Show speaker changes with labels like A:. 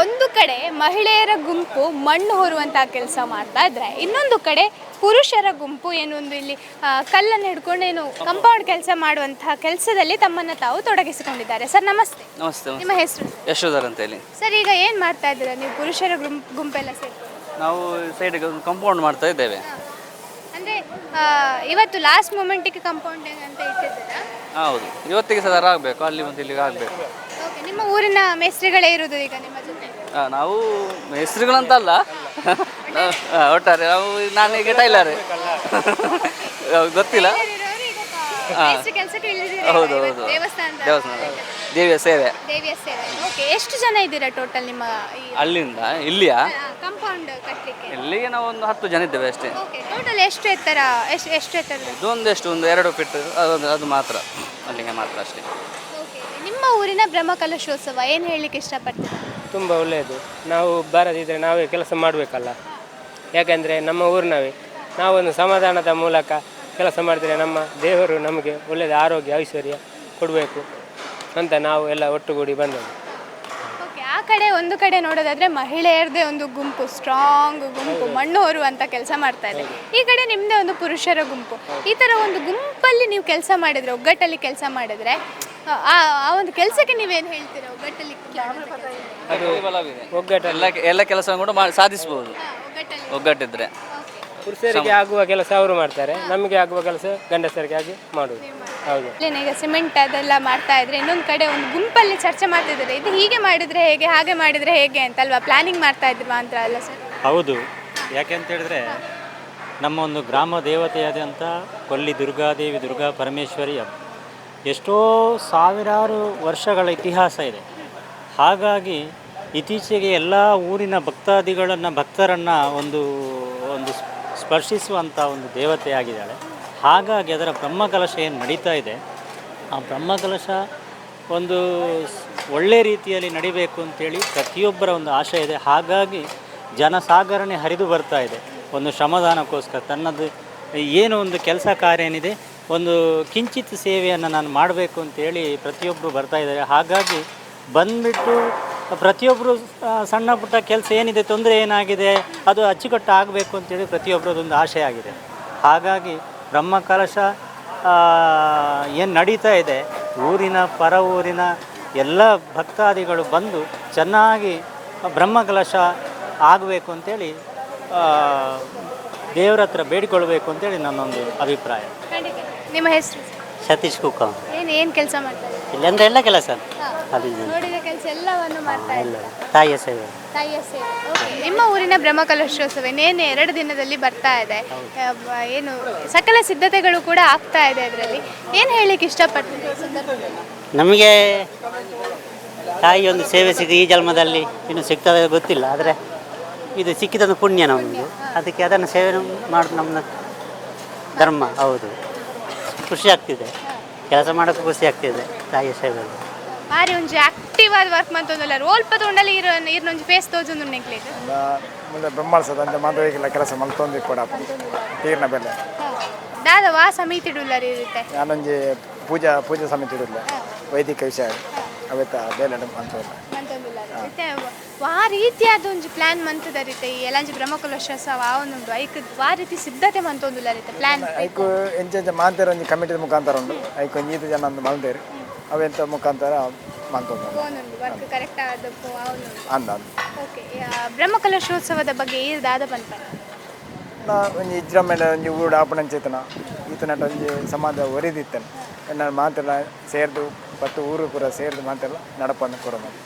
A: ಒಂದು ಕಡೆ ಮಹಿಳೆಯರ ಗುಂಪು ಮಣ್ಣು ಹೊರುವಂತಹ ಕೆಲಸ ಮಾಡ್ತಾ ಇದ್ರೆ ಇನ್ನೊಂದು ಕಡೆ ಪುರುಷರ ಗುಂಪು ಏನು ಒಂದು ಇಲ್ಲಿ ಕಲ್ಲನ್ನು ಹಿಡ್ಕೊಂಡು ಏನು ಕಂಪೌಂಡ್ ಕೆಲಸ ಮಾಡುವಂತಹ ಕೆಲಸದಲ್ಲಿ ತಮ್ಮನ್ನು ತಾವು ತೊಡಗಿಸಿಕೊಂಡಿದ್ದಾರೆ. ಸರ್ ನಮಸ್ತೆ.
B: ನಮಸ್ತೆ
A: ನಿಮ್ಮ ಹೆಸರು?
B: ಯಶೋಧರ್ ಅಂತ ಹೇಳಿ
A: ಸರ್ ಈಗ ಏನು ಮಾಡ್ತಾ ಇದ್ದೀರಾ? ನೀವು ಪುರುಷರ ಗುಂಪ್ ಗುಂಪೆಲ್ಲ ಸೇರಿ.
B: ನಾವು ಸೈಡ್ ಕಂಪೌಂಡ್ ಮಾಡ್ತಾ ಇದ್ದೇವೆ.
A: ಅಂದರೆ ಇವತ್ತು ಲಾಸ್ಟ್ ಮೂಮೆಂಟಿಗೆ ಕಂಪೌಂಡ್ ಅಂತ ಇಟ್ಟಿದ್ದೀರಾ?
B: ಹೌದು. ಇವತ್ತಿಗೆ ಸದಾರ ಆಗಬೇಕು ಅಲ್ಲಿ ಮತ್ತು ಇಲ್ಲಿಗೆ ಆಗಬೇಕು.
A: ಓಕೆ ನಿಮ್ಮ ಊರಿನ ಮೇಸ್ತ್ರಿಗಳೇ ಇರೋದು ಈಗ ನಿಮ್ಮ ಜೊತೆ
B: ನಾವು ಹೆಸರುಗಳಂತಲ್ಲ. ಒಟ್ಟಾರೆ ನಾವು ಈಗ ಟೈಲರ್. ಗೊತ್ತಿಲ್ಲ.
A: ಕೆಲಸಕ್ಕೆ
B: ಹೌದು ಹೌದು.
A: ದೇವಸ್ಥಾನ.
B: ದೇವಸ್ಥಾನ ದೇವಿಯ ಸೇವೆ.
A: ದೇವಿಯ ಸೇವೆ. ಓಕೆ ಎಷ್ಟು ಜನ ಇದ್ದೀರಾ ಟೋಟಲ್ ನಿಮ್ಮ ಈ
B: ಅಲ್ಲಿಂದ? ಇಲ್ಲಿಯ?
A: ಕಂಪೌಂಡ್ ಕಟ್ಟಲಿಕ್ಕೆ
B: ಇಲ್ಲಿಗೆ ನಾವು ಒಂದು ಹತ್ತು ಜನ ಇದ್ದೇವೆ ಅಷ್ಟೇ.
A: ಓಕೆ ಟೋಟಲ್ ಎಷ್ಟು ಎತ್ತರ ಎಷ್ಟು ಎಷ್ಟು ಎತ್ತರ
B: ಇದೊಂದು ಎಷ್ಟು ಒಂದು ಎರಡು ಫಿಟ್ ಅದು ಅದು ಮಾತ್ರ. ಅಲ್ಲಿಗೆ ಮಾತ್ರ ಅಷ್ಟೇ.
A: ಓಕೆ ನಿಮ್ಮ ಊರಿನ ಬ್ರಹ್ಮಕಲಶೋತ್ಸವ ಏನು ಹೇಳಲಿಕ್ಕೆ ಇಷ್ಟಪಡ್ತೀರಾ?
C: ತುಂಬ ಒಳ್ಳೆಯದು. ನಾವು ಬಾರದಿದ್ದರೆ ನಾವೇ ಕೆಲಸ ಮಾಡಬೇಕಲ್ಲ. ಯಾಕಂದರೆ ನಮ್ಮ ಊರಿನವೇ. ನಾವೊಂದು ಸಮಾಧಾನದ ಮೂಲಕ ಕೆಲಸ ಮಾಡಿದರೆ ನಮ್ಮ ದೇವರು ನಮಗೆ ಒಳ್ಳೆಯದ ಆರೋಗ್ಯ ಐಶ್ವರ್ಯ ಕೊಡಬೇಕು ಅಂತ ನಾವು ಎಲ್ಲ ಒಟ್ಟುಗೂಡಿ ಬಂದವು
A: ಓಕೆ ಆ ಕಡೆ ಒಂದು ಕಡೆ ನೋಡೋದಾದ್ರೆ ಮಹಿಳೆಯರದೇ ಒಂದು ಗುಂಪು ಸ್ಟ್ರಾಂಗ್ ಗುಂಪು ಮಣ್ಣು ಹೊರುವಂತ ಕೆಲಸ ಮಾಡ್ತಾ ಇದೆ. ಈ ಕಡೆ ನಿಮ್ಮದೇ ಒಂದು ಪುರುಷರ ಗುಂಪು. ಈ ಥರ ಒಂದು ಗುಂಪಲ್ಲಿ ನೀವು ಕೆಲಸ ಮಾಡಿದರೆ ಒಗ್ಗಟ್ಟಲ್ಲಿ ಕೆಲಸ ಮಾಡಿದ್ರೆ ಆ ಆ ಒಂದು ಕೆಲಸಕ್ಕೆ ನೀವೇನು ಹೇಳ್ತೀರಾ ಒಗ್ಗಟ್ಟಲ್ಲಿ?
C: ಅದು ಒಗ್ಗಟ್ಟು
B: ಎಲ್ಲ ಎಲ್ಲ ಕೆಲಸ ಕೂಡ ಮಾಡಿ ಸಾಧಿಸ್ಬೋದು.
A: ಒಗ್ಗಟ್ಟಲ್ಲಿ.
B: ಒಗ್ಗಟ್ಟಿದ್ರೆ.
C: ಪುರುಷರಿಗೆ ಆಗುವ ಕೆಲಸ ಅವರು ಮಾಡ್ತಾರೆ. ನಮಗೆ ಆಗುವ ಕೆಲಸ ಗಂಡಸರಿಗೆ ಆಗಿ ಮಾಡುವುದು. ಹೌದು.
A: ಈಗ ಸಿಮೆಂಟ್ ಅದೆಲ್ಲ ಮಾಡ್ತಾ ಇದ್ರೆ ಇನ್ನೊಂದು ಕಡೆ ಒಂದು ಗುಂಪಲ್ಲಿ ಚರ್ಚೆ ಮಾಡ್ತಿದ್ದಾರೆ. ಇದು ಹೀಗೆ ಮಾಡಿದ್ರೆ ಹೇಗೆ ಹಾಗೆ ಮಾಡಿದ್ರೆ ಹೇಗೆ ಅಂತ ಅಲ್ವಾ ಪ್ಲಾನಿಂಗ್ ಮಾಡ್ತಾ ಇದ್ರು ಅಂತ ಅಲ್ಲ ಸರ್?
D: ಹೌದು. ಯಾಕೆಂತ ಹೇಳಿದ್ರೆ ನಮ್ಮ ಒಂದು ಗ್ರಾಮ ದೇವತೆಯಾದಂಥ ಕೊಲ್ಲಿ ದುರ್ಗಾದೇವಿ ದುರ್ಗಾ ಪರಮೇಶ್ವರಿಯ ಎಷ್ಟೋ ಸಾವಿರಾರು ವರ್ಷಗಳ ಇತಿಹಾಸ ಇದೆ. ಹಾಗಾಗಿ ಇತ್ತೀಚೆಗೆ ಎಲ್ಲ ಊರಿನ ಭಕ್ತಾದಿಗಳನ್ನು, ಭಕ್ತರನ್ನು ಒಂದು ಒಂದು ಸ್ಪರ್ಶಿಸುವಂಥ ಒಂದು ದೇವತೆಯಾಗಿದ್ದಾಳೆ ಹಾಗಾಗಿ ಅದರ ಬ್ರಹ್ಮಕಲಶ ಏನು ನಡೀತಾ ಇದೆ? ಆ ಬ್ರಹ್ಮಕಲಶ ಒಂದು ಒಳ್ಳೆ ರೀತಿಯಲ್ಲಿ ನಡಿಬೇಕು ಅಂತೇಳಿ ಪ್ರತಿಯೊಬ್ಬರ ಒಂದು ಆಶೆ ಇದೆ. ಹಾಗಾಗಿ ಜನಸಾಗರಣೆ ಹರಿದು ಬರ್ತಾ ಇದೆ. ಒಂದು ಶ್ರಮದಾನಕ್ಕೋಸ್ಕರ ತನ್ನದು, ಏನು ಒಂದು ಕೆಲಸ ಕಾರ್ಯ ಏನಿದೆ? ಒಂದು ಕಿಂಚಿತ್ ಸೇವೆಯನ್ನು ನಾನು ಮಾಡಬೇಕು ಅಂತೇಳಿ ಪ್ರತಿಯೊಬ್ಬರು ಬರ್ತಾ ಇದ್ದಾರೆ. ಹಾಗಾಗಿ ಬಂದ್ಬಿಟ್ಟು ಪ್ರತಿಯೊಬ್ಬರು ಸಣ್ಣ ಪುಟ್ಟ ಕೆಲಸ ಏನಿದೆ, ತೊಂದರೆ ಏನಾಗಿದೆ, ಅದು ಅಚ್ಚುಕಟ್ಟು ಆಗಬೇಕು ಅಂತೇಳಿ ಪ್ರತಿಯೊಬ್ಬರದೊಂದು ಆಶೆ ಆಗಿದೆ. ಹಾಗಾಗಿ ಬ್ರಹ್ಮಕಲಶ ಏನು ನಡೀತಾ ಇದೆ, ಊರಿನ, ಪರ ಊರಿನ ಎಲ್ಲ ಭಕ್ತಾದಿಗಳು ಬಂದು ಚೆನ್ನಾಗಿ ಬ್ರಹ್ಮ ಕಲಶ ಆಗಬೇಕು ಅಂತೇಳಿ ದೇವರ ಹತ್ರ ಬೇಡಿಕೊಳ್ಬೇಕು ಅಂತೇಳಿ ನನ್ನೊಂದು ಅಭಿಪ್ರಾಯ.
A: ನಿಮ್ಮ ಹೆಸರು?
D: ಸತೀಶ್ ಕುಕ್ಕ
A: ಏನು ಏನು ಕೆಲಸ ಮಾಡ್ತಾರೆ
D: ಇಲ್ಲಂದ್ರೆ ಅಂದರೆ ಎಲ್ಲ ಕೆಲಸ. ಅದು.
A: ನೋಡಿದ ಕೆಲಸ ಎಲ್ಲವನ್ನು ಮಾಡ್ತಾ
D: ಇಲ್ಲ
A: ಇದ್ದಾರೆ?
D: ತಾಯಿಯ ಸೇವೆ
A: ತಾಯಿಯ ಸೇವೆ ಓಕೆ ನಿಮ್ಮ ಊರಿನ ಬ್ರಹ್ಮಕಲಶೋತ್ಸವ ಇನ್ನೇನು ಎರಡು ದಿನದಲ್ಲಿ ಬರ್ತಾ ಇದೆ. ಏನು ಸಕಲ ಸಿದ್ಧತೆಗಳು ಕೂಡ ಆಗ್ತಾ ಇದೆ ಅದರಲ್ಲಿ. ಏನು ಹೇಳಲಿಕ್ಕೆ ಇಷ್ಟಪಡ್ತೀರಿ ಈ ಸಂದರ್ಭದಲ್ಲಿ?
D: ನಮಗೆ ತಾಯಿ ಒಂದು ಸೇವೆ ಸಿಗ ಈ ಜನ್ಮದಲ್ಲಿ ಇನ್ನು ಸಿಗ್ತದೆ ಗೊತ್ತಿಲ್ಲ ಆದರೆ ಇದು ಸಿಕ್ಕಿದ ಪುಣ್ಯ ನಮಗೆ ಅದಕ್ಕೆ ಅದನ್ನು ಸೇವೆ ಮಾಡೋದು ನಮ್ಮ ಧರ್ಮ. ಹೌದು. ಖುಷಿ ಆಗ್ತಿದೆ. ಕೆಲಸ ಮಾಡೋಕ್ಕೂ ಖುಷಿ ಆಗ್ತಿದೆ ತಾಯಿ ಸೇವೆಯಲ್ಲಿ
A: ಬಾರಿ ಒಂಜಿ ಆಕ್ಟಿವ್ ಆದ ವರ್ಕ್ ಮಂತೊಂದುಲ್ಲ ರೋಲ್ ಪತೊಂಡಲ್ಲಿ ಇರೋ ಇರ್ನೊಂಜಿ ಫೇಸ್ ತೋಜೊಂದು ನೆಕ್ಲೇಟ್
E: ಮುಂದೆ ಬ್ರಹ್ಮಾಳ್ಸದ ಅಂತ ಮಾಧವಿಗೆಲ್ಲ ಕೆಲಸ ಮಲ್ತೊಂದು ಕೂಡ ತೀರ್ನ ಬೆಲೆ.
A: ದಾದ ವಾ ಸಮಿತಿಡುಲ್ಲರಿ ಇರುತ್ತೆ.
E: ನಾನೊಂಜಿ ಪೂಜಾ ಪೂಜಾ ಸಮಿತಿ ಇಡಲ್ಲ ವೈದಿಕ ವಿಷಯ ಅವತ್ತ ಅದೇ ಅಂತಲ್ಲ
A: ಮಂತೊಂದುಲ್ಲರಿ ಮತ್ತೆ ವಾ ರೀತಿಯಾದ ಒಂಜಿ ಪ್ಲಾನ್ ಮಂತದ ರೀತಿ ಎಲ್ಲಂಜಿ ಬ್ರಹ್ಮಕಲಶೋತ್ಸವ ಆ ಒಂದು ಐಕ್ ವಾ ರೀತಿ ಸಿದ್ಧತೆ ಮಂತೊಂದುಲ್ಲರಿತೆ ಪ್ಲಾನ್
E: ಐಕು ಎಂಚ ಮಾಂತರ ಒಂಜಿ ಕಮಿಟಿ ಮುಖಾಂತರ ಉಂಡು ಐಕ್ ಒಂಜಿ ಈತು ಜನ ಒಂದು ಮಲ್ತೇರು ಅವೆಂತ ಮುಖಾಂತರ ಮಂತೊಂದು
A: ವರ್ಕ್ ಕರೆಕ್ಟ್ ಆದಪ್ಪು ಆ ಒಂದು
E: ಅಂದ ಅಂದ.
A: ಓಕೆ ಬ್ರಹ್ಮಕಲಶೋತ್ಸವದ ಬಗ್ಗೆ ಈ ದಾದ ಬಂತ?
E: ಒಂಜಿ ಇಜ್ರ ಮೇಲೆ ಒಂಜಿ ಊರು ಆಪಣ ಚೇತನ ಈತ ನಟ ಒಂಜಿ ಸಮಾಜ ಒರಿದಿತ್ತೇನೆ. ನಾನು ಮಾತ್ರ ಸೇರ್ದು ಪತ್ತು ಊರು ಪೂರ ಸೇರ್ದು ಮಾತೆಲ್ಲ ನಡಪನ್ನು ಕೊಡೋದು